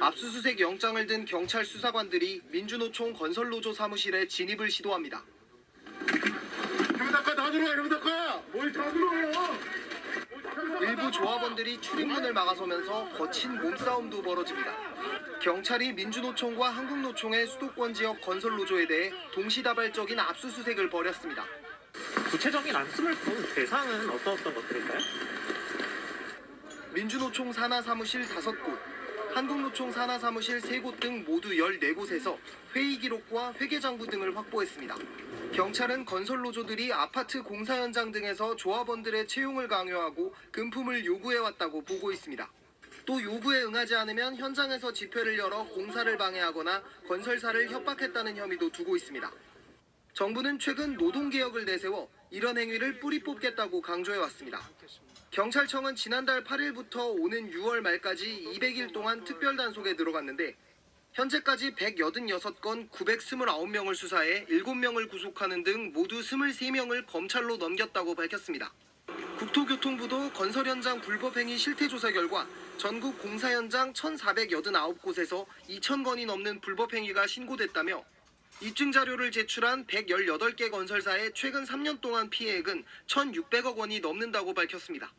압수수색 영장을 든 경찰 수사관들이 민주노총 건설노조 사무실에 진입을 시도합니다. 일부 조합원들이 출입문을 막아서면서 거친 몸싸움도 벌어집니다. 경찰이 민주노총과 한국노총의 수도권 지역 건설노조에 대해 동시다발적인 압수수색을 벌였습니다. 구체적인 압수를 본 대상은 어떤 어떤 것들일까요? 민주노총 산하 사무실 5곳, 한국노총 산하 사무실 3곳 등 모두 14곳에서 회의 기록과 회계장부 등을 확보했습니다. 경찰은 건설노조들이 아파트 공사 현장 등에서 조합원들의 채용을 강요하고 금품을 요구해왔다고 보고 있습니다. 또 요구에 응하지 않으면 현장에서 집회를 열어 공사를 방해하거나 건설사를 협박했다는 혐의도 두고 있습니다. 정부는 최근 노동개혁을 내세워 이런 행위를 뿌리 뽑겠다고 강조해왔습니다. 경찰청은 지난달 8일부터 오는 6월 말까지 200일 동안 특별 단속에 들어갔는데 현재까지 186건 929명을 수사해 7명을 구속하는 등 모두 23명을 검찰로 넘겼다고 밝혔습니다. 국토교통부도 건설 현장 불법행위 실태 조사 결과 전국 공사 현장 1,489곳에서 2,000건이 넘는 불법행위가 신고됐다며 입증 자료를 제출한 118개 건설사의 최근 3년 동안 피해액은 1,600억 원이 넘는다고 밝혔습니다.